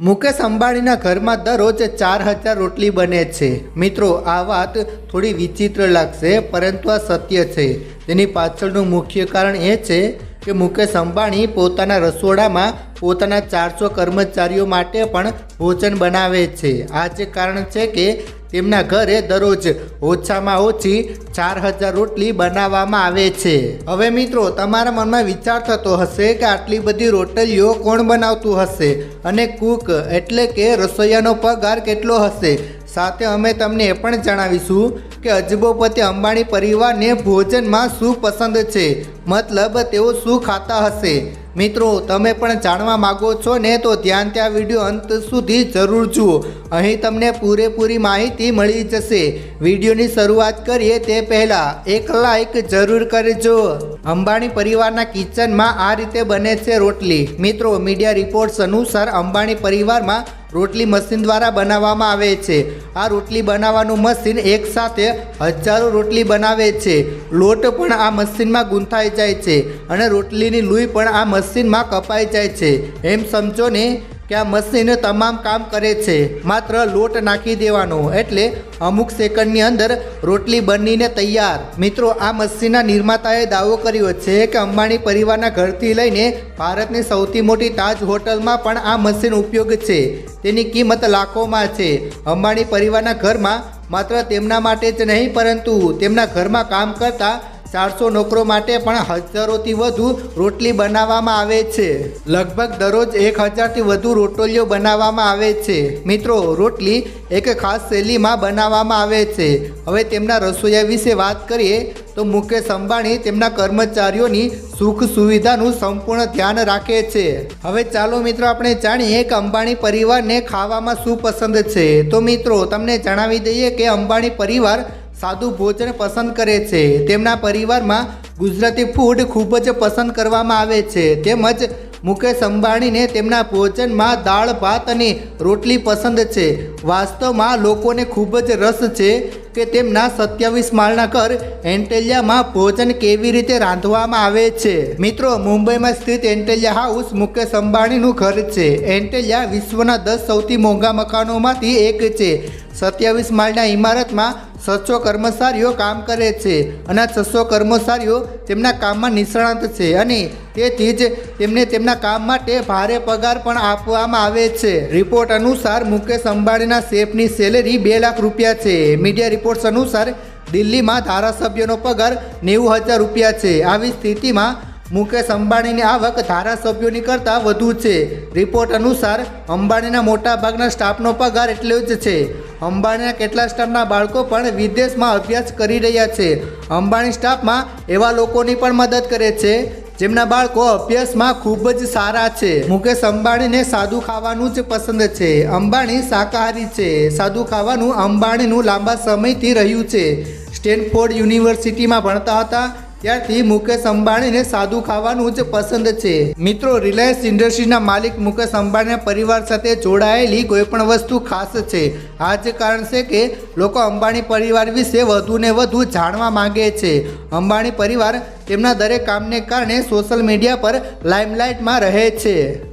મુકેશ અંબાણીના ઘરમાં દરરોજ ચાર હજાર રોટલી બને છે. મિત્રો, આ વાત થોડી વિચિત્ર લાગશે, પરંતુ આ સત્ય છે. તેની પાછળનું મુખ્ય કારણ એ છે કે મુકેશ અંબાણી પોતાના રસોડામાં પોતાના ચારસો કર્મચારીઓ માટે પણ ભોજન બનાવે છે. આ જ કારણ છે કે તેમના ઘરે દરરોજ ઓછામાં ઓછી ચાર હજાર રોટલી બનાવવામાં આવે છે. હવે મિત્રો, તમારા મનમાં વિચાર થતો હશે કે આટલી બધી રોટલીઓ કોણ બનાવતું હશે અને કૂક એટલે કે રસોઈયાનો પગાર કેટલો હશે? સાથે અમે તમને એ પણ જણાવીશું કે અજબોપતિ અંબાણી પરિવારને ભોજનમાં શું પસંદ છે? મતલબ તેઓ શું ખાતા હશે? મિત્રો, તમે પણ જાણવા માગો છો ને, તો ધ્યાનથી આ વીડિયો અંત સુધી જરૂર જુઓ. અહીં તમને પૂરેપૂરી માહિતી મળી જશે. વિડીયોની શરૂઆત કરીએ તે પહેલાં એક લાઈક જરૂર કરજો. અંબાણી પરિવારના કિચનમાં આ રીતે બને છે રોટલી. મિત્રો, મીડિયા રિપોર્ટ્સ અનુસાર અંબાણી પરિવારમાં રોટલી મશીન દ્વારા બનાવવામાં આવે છે. આ રોટલી બનાવવાનું મશીન એકસાથે હજારો રોટલી બનાવે છે. લોટ પણ આ મશીનમાં ગૂંથાઈ જાય છે અને રોટલીની લૂઈ પણ આ મશીનમાં કપાઈ જાય છે. એમ સમજો ને? કે આ મશીન તમામ કામ કરે છે. માત્ર લોટ નાખી દેવાનો. એટલે અમુક સેકન્ડની અંદર રોટલી બનીને તૈયાર. મિત્રો, આ મશીનના નિર્માતાએ દાવો કર્યો છે કે અંબાણી પરિવારના ઘરથી લઈને ભારતની સૌથી મોટી તાજ હોટલમાં પણ આ મશીન ઉપયોગ છે. તેની કિંમત લાખોમાં છે. અંબાણી પરિવારના ઘરમાં માત્ર તેમના માટે જ નહીં, પરંતુ તેમના ઘરમાં કામ કરતા ચારસો નોકરો માટે પણ હજારોથી વધુ રોટલી બનાવવામાં આવે છે. લગભગ દરરોજ એક હજારથી વધુ રોટલીઓ બનાવવામાં આવે છે. મિત્રો, રોટલી એક ખાસ શૈલીમાં બનાવવામાં આવે છે. હવે તેમના રસોઈયા વિશે વાત કરીએ, તો મુકેશ અંબાણી તેમના કર્મચારીઓની સુખ સુવિધાનું સંપૂર્ણ ધ્યાન રાખે છે. હવે ચાલો મિત્રો, આપણે જાણીએ કે અંબાણી પરિવારને ખાવામાં શું પસંદ છે. તો મિત્રો, તમને જણાવી દઈએ કે અંબાણી પરિવાર સાદું ભોજન પસંદ કરે છે. તેમના પરિવારમાં ગુજરાતી ફૂડ ખૂબ જ પસંદ કરવામાં આવે છે. તેમજ મુકેશ અંબાણીને તેમના ભોજનમાં દાળ, ભાત અને રોટલી પસંદ છે. વાસ્તવમાં લોકોને ખૂબ જ રસ છે કે તેમના સત્યાવીસ માળના ઘર એન્ટેલિયામાં ભોજન કેવી રીતે રાંધવામાં આવે છે. મિત્રો, મુંબઈમાં સ્થિત એન્ટેલિયા હાઉસ મુકેશ અંબાણીનું ઘર છે. એન્ટેલિયા વિશ્વના દસ સૌથી મોંઘા મકાનોમાંથી એક છે. સત્યાવીસ માળના ઇમારતમાં છસો કર્મચારીઓ કામ કરે છે અને છસો કર્મચારીઓ તેમના કામમાં નિષ્ણાત છે અને તેથી જ તેમને તેમના કામ માટે ભારે પગાર પણ આપવામાં આવે છે. રિપોર્ટ અનુસાર મુકેશ અંબાણીના શેફની સેલેરી બે લાખ રૂપિયા છે. મીડિયા રિપોર્ટ્સ અનુસાર દિલ્હીમાં ધારાસભ્યનો પગાર નેવું હજાર રૂપિયા છે. આવી સ્થિતિમાં મુકેશ અંબાણીની આવક ધારાસભ્યોની કરતાં વધુ છે. રિપોર્ટ અનુસાર અંબાણીના મોટા ભાગના સ્ટાફનો પગાર એટલો જ છે. અંબાણીના કેટલા સ્ટાફના બાળકો પણ વિદેશમાં અભ્યાસ કરી રહ્યા છે. અંબાણી સ્ટાફમાં એવા લોકોની પણ મદદ કરે છે, જેમના બાળકો અભ્યાસમાં ખૂબ જ સારા છે. મુકેશ અંબાણીને સાદું ખાવાનું જ પસંદ છે. અંબાણી શાકાહારી છે. સાદું ખાવાનું અંબાણીનું લાંબા સમયથી રહ્યું છે. સ્ટેનફોર્ડ યુનિવર્સિટીમાં ભણતા હતા. ત્યારથી મુકેશ અંબાણીને સાદું ખાવાનું જ પસંદ છે. મિત્રો, રિલાયન્સ ઇન્ડસ્ટ્રીના માલિક મુકેશ અંબાણીના પરિવાર સાથે જોડાયેલી કોઈ પણ વસ્તુ ખાસ છે. આ જ કારણ છે કે લોકો અંબાણી પરિવાર વિશે વધુ ને વધુ જાણવા માંગે છે. અંબાણી પરિવાર તેમના દરેક કામને કારણે સોશિયલ મીડિયા પર લાઇમલાઇટમાં રહે છે.